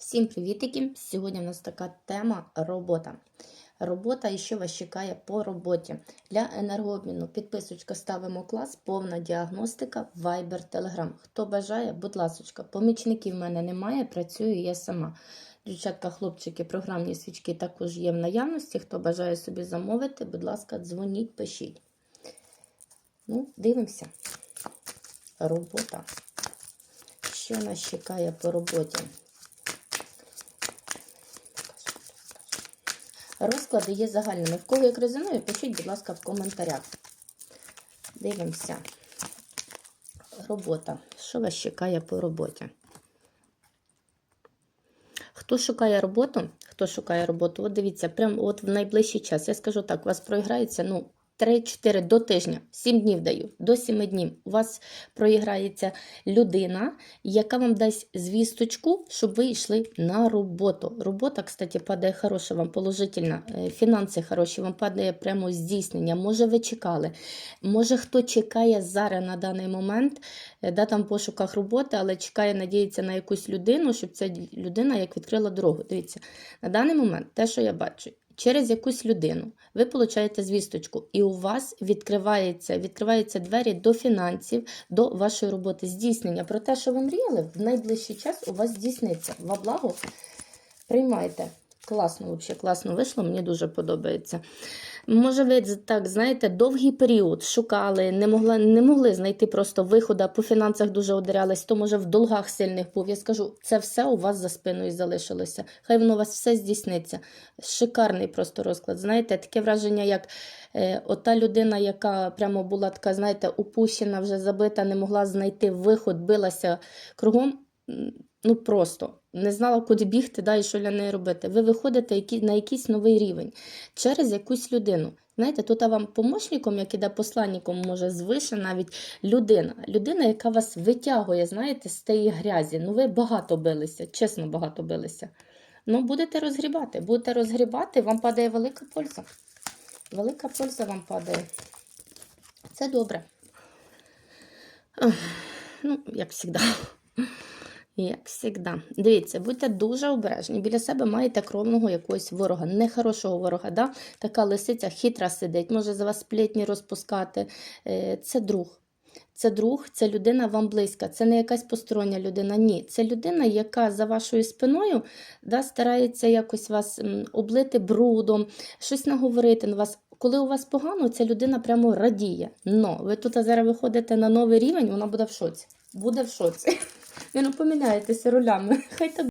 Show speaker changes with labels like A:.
A: Всім привітики! Сьогодні у нас така тема робота. Робота і що вас чекає по роботі. Для енергообміну підписочка ставимо клас, повна діагностика, Viber, Telegram. Хто бажає, будь ласочка, помічників в мене немає, працюю я сама. Дівчатка, хлопчики, програмні свічки також є в наявності. Хто бажає собі замовити, будь ласка, дзвоніть, пишіть. Ну, дивимося. Робота. Що нас чекає по роботі? Розклади є загальними. В кого як резонує, пишіть, будь ласка, в коментарях. Дивимося. Робота. Що вас чекає по роботі? Хто шукає роботу? Хто шукає роботу? От дивіться, прямо от в найближчий час. Я скажу так, у вас проіграється, ну, 3-4 до тижня, 7 днів даю, до 7 днів. У вас проіграється людина, яка вам дасть звісточку, щоб ви йшли на роботу. Робота, кстати, падає хороша, вам положительна. Е, Фінанси хороші, вам падає прямо здійснення. Може, ви чекали. Може, хто чекає зараз на даний момент, е, да, там в пошуках роботи, але чекає, надіється на якусь людину, щоб ця людина як відкрила дорогу. Дивіться, на даний момент, те, що я бачу, через якусь людину ви получаєте звісточку, і у вас відкривається, відкриваються двері до фінансів, до вашої роботи, здійснення. Про те, що ви мріяли, в найближчий час у вас здійсниться. Во благо приймайте. Класно, взагалі, класно вийшло, мені дуже подобається. Може, ви так знаєте, довгий період шукали, не могли, не могли знайти просто виходу, по фінансах дуже ударялись, то може в долгах сильних був. Я скажу, це все у вас за спиною залишилося. Хай воно у вас все здійсниться. Шикарний просто розклад. Знаєте, таке враження, як е, ота людина, яка прямо була така, знаєте, упущена, вже забита, не могла знайти виход, билася кругом. Ну просто не знала, куди бігти, да, і що для неї робити. Ви виходите на якийсь новий рівень через якусь людину. Знаєте, тут вам помощником, як іде посланником, може звише навіть людина. Людина, яка вас витягує, знаєте, з тієї грязі. Ну, ви багато билися, чесно, багато билися. Ну, будете розгрібати, будете розгрібати, вам падає велика польза. Велика польза вам падає. Це добре. Ну, як завжди. Як завжди. Дивіться, будьте дуже обережні. Біля себе маєте кровного якогось ворога, нехорошого ворога. Да? Така лисиця хитра сидить, може за вас сплетні розпускати. Е, Це друг. Це друг, це людина вам близька, це не якась постороння людина. Ні, це людина, яка за вашою спиною да, старається якось вас облити брудом, щось наговорити на вас. Коли у вас погано, ця людина прямо радіє. Но ви тут зараз виходите на новий рівень, вона буде в шоці. Буде в шоці. Ви поміняєтеся ролями. Хай так